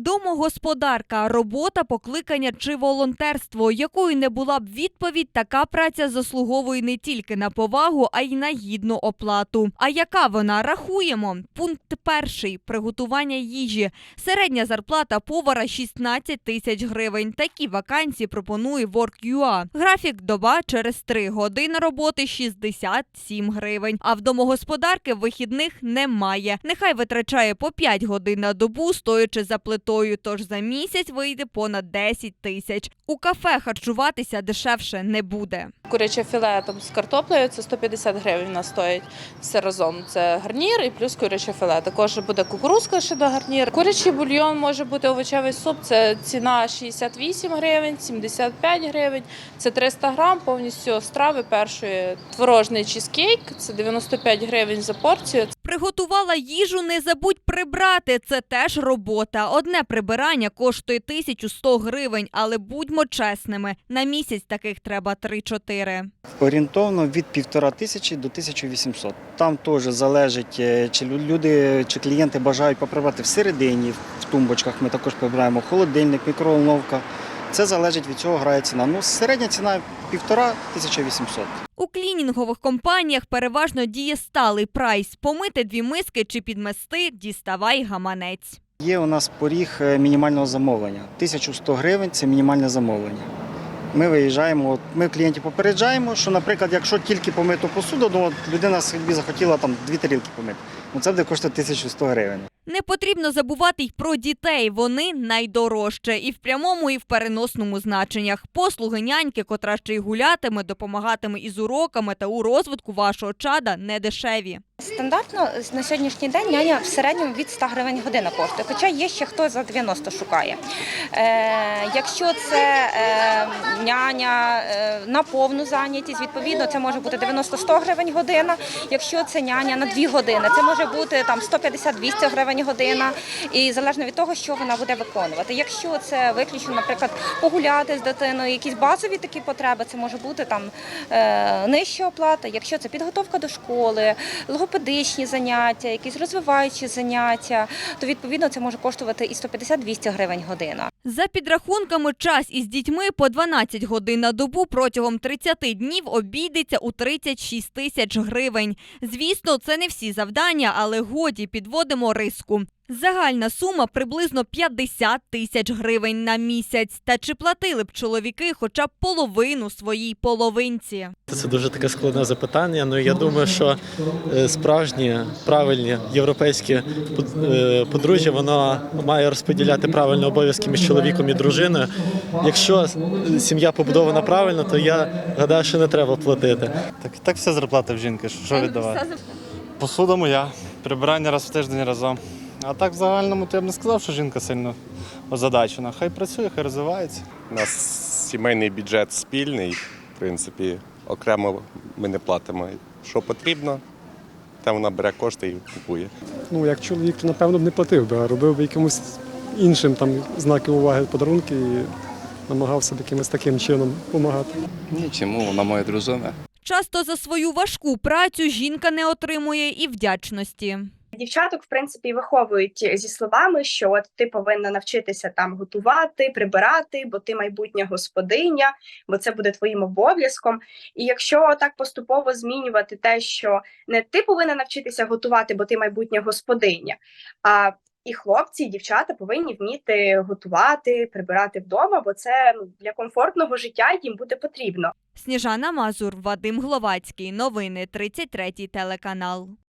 Домогосподарка, робота, покликання чи волонтерство, якою не була б відповідь, така праця заслуговує не тільки на повагу, а й на гідну оплату. А яка вона рахуємо? Пункт перший приготування їжі. Середня зарплата повара 16 тисяч гривень. Такі вакансії пропонує Work.ua. Графік доба через 3 години роботи 67 гривень. А в домогосподарки вихідних немає. Нехай витрачає по 5 годин на добу, стоячи за плитою. Тож за місяць вийде понад 10 тисяч. У кафе харчуватися дешевше не буде. Куряче філе там з картоплею це 150 гривень вона стоїть все разом. Це гарнір і плюс куряче філе. Також буде кукурузка ще до гарнір. Курячий бульйон може бути овочевий суп. Це ціна 68 гривень, 75 гривень. Це 300 грам повністю страви першої. Творожний чізкейк це 95 гривень за порцію. Приготувала їжу, не забудь прибрати. Це теж робота. Одне прибирання коштує 1100 гривень, але будьмо чесними, на місяць таких треба 3-4. Орієнтовно від півтора тисячі до 1800. Там теж залежить, е, чи люди, чи клієнти бажають поприбрати всередині, в тумбочках. Ми також прибираємо холодильник, мікроволновка. Це залежить від цього грає ціна. Ну, середня ціна півтора 1800. У клінінгових компаніях переважно діє сталий прайс. Помити дві миски чи підмести, діставай гаманець. Є у нас поріг е, мінімального замовлення. 1100 гривень це мінімальне замовлення. Ми виїжджаємо, от ми клієнтів попереджаємо, що, наприклад, якщо тільки помиту посуду, ну, от людина собі захотіла там дві тарілки помити, ну це буде коштувати 1100 гривень. Не потрібно забувати й про дітей. Вони найдорожче і в прямому, і в переносному значеннях. Послуги няньки, котра ще й гулятиме, допомагатиме із уроками та у розвитку вашого чада, не дешеві. Стандартно на сьогоднішній день няня в середньому від 100 гривень година коштує, хоча є ще хто за 90 шукає. Е, якщо це е, няня е, на повну зайнятість, відповідно це може бути 90-100 гривень година. Якщо це няня на 2 години, це може бути там 150-200 гривень година, і залежно від того, що вона буде виконувати. Якщо це виключно, наприклад, погуляти з дитиною, якісь базові такі потреби, це може бути там е, нижча оплата. Якщо це підготовка до школи, логопедичні заняття, якісь розвиваючі заняття, то відповідно це може коштувати і 150-200 гривень година. За підрахунками, час із дітьми по 12 годин на добу протягом 30 днів обійдеться у 36 тисяч гривень. Звісно, це не всі завдання, але годі підводимо риску. Загальна сума приблизно 50 тисяч гривень на місяць. Та чи платили б чоловіки хоча б половину своїй половинці? Це дуже таке складне запитання. Ну я думаю, що е, справжнє правильні європейське под- е, подружжя воно має розподіляти правильно обов'язки між чоловіком і дружиною. Якщо сім'я побудована правильно, то я гадаю, що не треба платити. Так, так вся зарплата в жінки, що- що віддавати? Посуда моя, прибирання раз в тиждень разом. А так в загальному то я б не сказав, що жінка сильно озадачена. Хай працює, хай розвивається. У нас сімейний бюджет спільний, в принципі, окремо ми не платимо. Що потрібно, там вона бере кошти і купує. Ну, як чоловік, то напевно б не платив би, а робив би якимось іншим там знаки уваги, подарунки і намагався б якимось таким чином допомагати. Ні, чому вона моя дружина. Часто за свою важку працю жінка не отримує і вдячності. Дівчаток, в принципі, виховують зі словами, що от ти повинна навчитися там готувати, прибирати, бо ти майбутня господиня, бо це буде твоїм обов'язком. І якщо так поступово змінювати те, що не ти повинна навчитися готувати, бо ти майбутня господиня, а і хлопці, і дівчата повинні вміти готувати, прибирати вдома, бо це ну, для комфортного життя їм буде потрібно. Сніжана Мазур, Вадим Гловацький. Новини 33 телеканал.